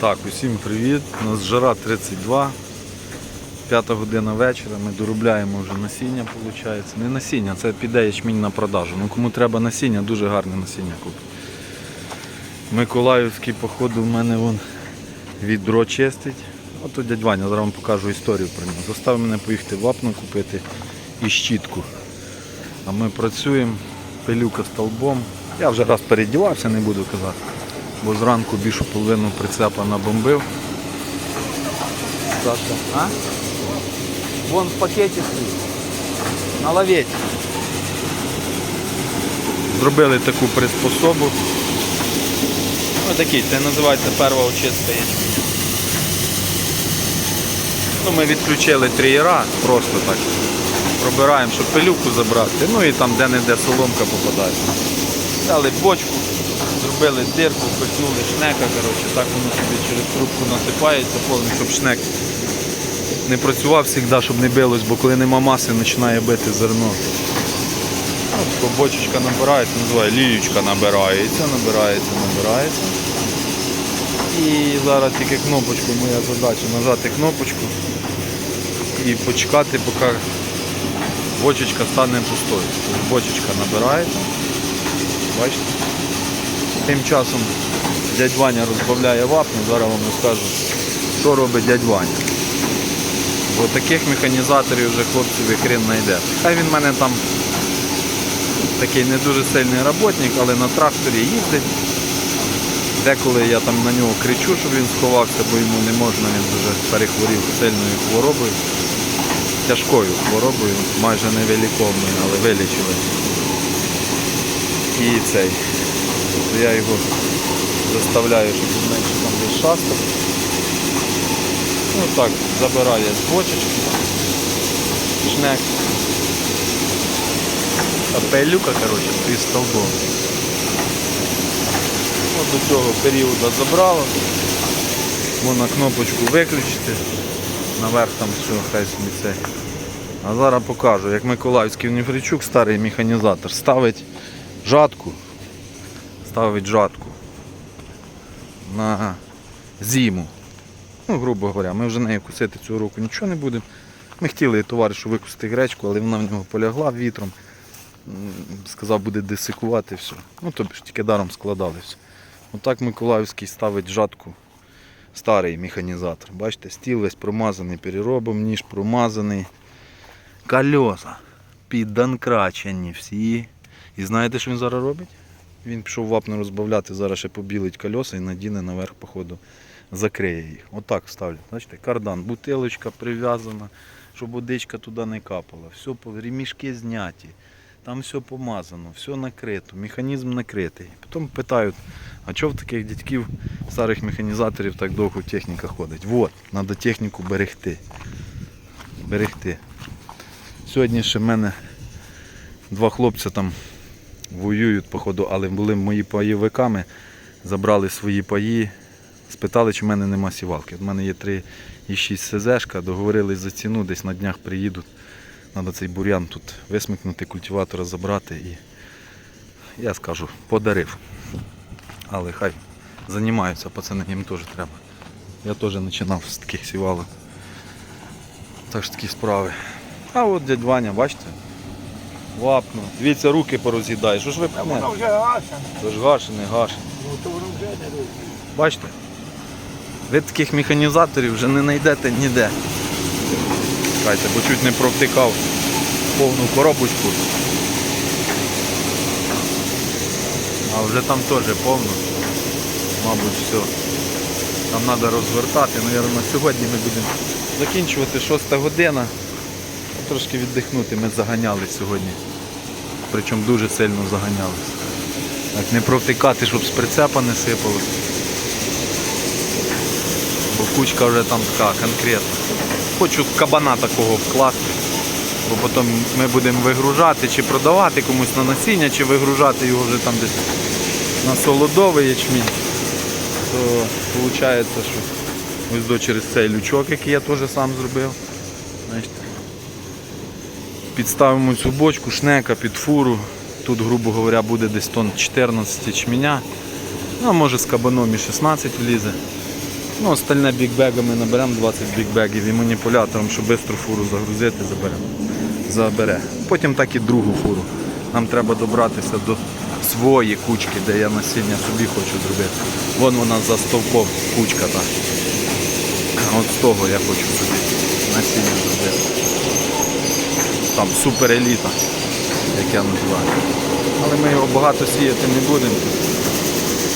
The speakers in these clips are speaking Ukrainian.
Так, усім привіт. У нас жара 32. П'ята година вечора. Ми доробляємо вже насіння, виходить. Не насіння, це піде ячмінь на продажу. Ну кому треба насіння, дуже гарне насіння купить. Миколаївський, походу, в мене вон відро чистить. Ото дядь Ваня, зараз вам покажу історію про нього. Заставив мене поїхати в вапно купити і щітку. А ми працюємо, пилюка столбом. Я вже раз передівався, не буду казати. Бо зранку більшу половину прицепа набомбив. Саша, а? Вон в пакеті стоїть. На лаветі. Зробили таку приспособу. Ось такий, це називається перша очистка ячменю. Ну, ми відключили триєра, просто так. Пробираємо, щоб пилюку забрати. Ну і там де-не-де соломка попадає. Дали бочку, зробили дирку, пихнули шнека, коротше, так воно собі через трубку насипається повністю, щоб шнек не працював завжди, щоб не билось, бо коли нема маси, починає бити зерно. От, бочечка набирається, називає ліючка набирається, набирається, набирається. І зараз тільки кнопочку, моя задача нажати кнопочку і почекати, поки бочечка стане пустою. Тобто бочечка набирається. Бачите? Тим часом дядь Ваня розбавляє вапну, зараз вам розкажу, що робить дядь Ваня. Бо таких механізаторів вже хлопців і хрен знайде. Хай він в мене там такий не дуже сильний роботник, але на тракторі їздить. Деколи я там на нього кричу, щоб він сховався, бо йому не можна, він вже перехворів сильною хворобою. Тяжкою хворобою, майже невиліковною, але вилічили. І цей. Тобто я його заставляю, щоб він менше там десь шастав. Ну так, забирає з бочечки. Шнек. А пелюка, коротше, під столбом. От до цього періоду забрало. Можна кнопочку виключити. Наверх там все, хай собі це. А зараз покажу, як Миколаївський Уніфричук, старий механізатор, ставить жатку. Ставить жатку на зиму. Ну, грубо говоря, ми вже нею кусити цього року нічого не будемо. Ми хотіли товаришу викусити гречку, але вона в нього полягла вітром. Сказав, буде десикувати все. Ну, тобі ж тільки даром складали все. Отак Миколаївський ставить жатку. Старий механізатор. Бачите, стіл весь промазаний переробом, ніж промазаний. Кольоса підданкрачені всі. І знаєте, що він зараз робить? Він пішов вапно розбавляти, зараз ще побілить кольоса і надіне наверх, походу, закриє їх. Отак ставлять. Бачите, кардан, бутилочка прив'язана, щоб водичка туди не капала. Все, ремішки зняті. Там все помазано, все накрито, механізм накритий. Потім питають, а чого в таких дядьків, старих механізаторів так довго техніка ходить? Вот, треба техніку берегти. Берегти. Сьогодні ще в мене два хлопця там воюють, походу, але були мої паївиками, забрали свої паї, спитали, чи в мене нема сівалки. У мене є 3,6 СЗшка, договорились за ціну, десь на днях приїдуть. Треба цей бур'ян тут висмикнути, культиватора забрати і я скажу, подарив. Але хай займаються, пацани, їм теж треба. Я теж починав з таких сівалок. Так що такі справи. А от дядь Ваня, бачите? Вапно. Дивіться, руки пороз'їдає. Що ж ви Вона пнете? вже гашена. Це ж гашений, гашений. Ну то воно вже не робить. Бачите? Ви таких механізаторів вже не знайдете ніде. Чекайте, бо чуть не провтикав повну коробочку. А вже там теж повно. Мабуть, все. Там треба розвертати. Навірно, на сьогодні ми будемо закінчувати 6 година. Трошки віддихнути ми заганялись сьогодні. Причому дуже сильно заганялись. Так, не провтикати, щоб з прицепа не сипалось. Бо кучка вже там така конкретна. Хочу кабана такого вкласти. Бо потім ми будемо вигружати чи продавати комусь на насіння, чи вигружати його вже там десь на солодовий ячмінь. То виходить, що ось до через цей лючок, який я теж сам зробив. Значить, підставимо цю бочку, шнека під фуру. Тут, грубо говоря, буде десь тонн 14 ячменя. Ну, а може з кабаном і 16 влізе. Ну, остальне бікбегами наберемо 20 бікбегів і маніпулятором, щоб швидко фуру загрузити, заберемо. Забере. Потім так і другу фуру. Нам треба добратися до своєї кучки, де я насіння собі хочу зробити. Вон вона за стовпом кучка та. От з того я хочу собі насіння зробити. Там супереліта, як я називаю. Але ми його багато сіяти не будемо.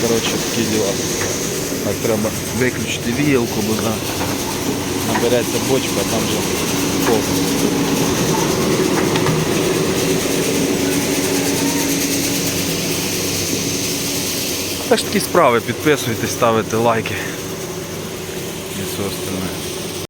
Коротше, такі діла. Так, треба виключити віялку, бо за... набереться бочка, а там вже повно. Так ж такі справи, підписуйтесь, ставите лайки і все остальне.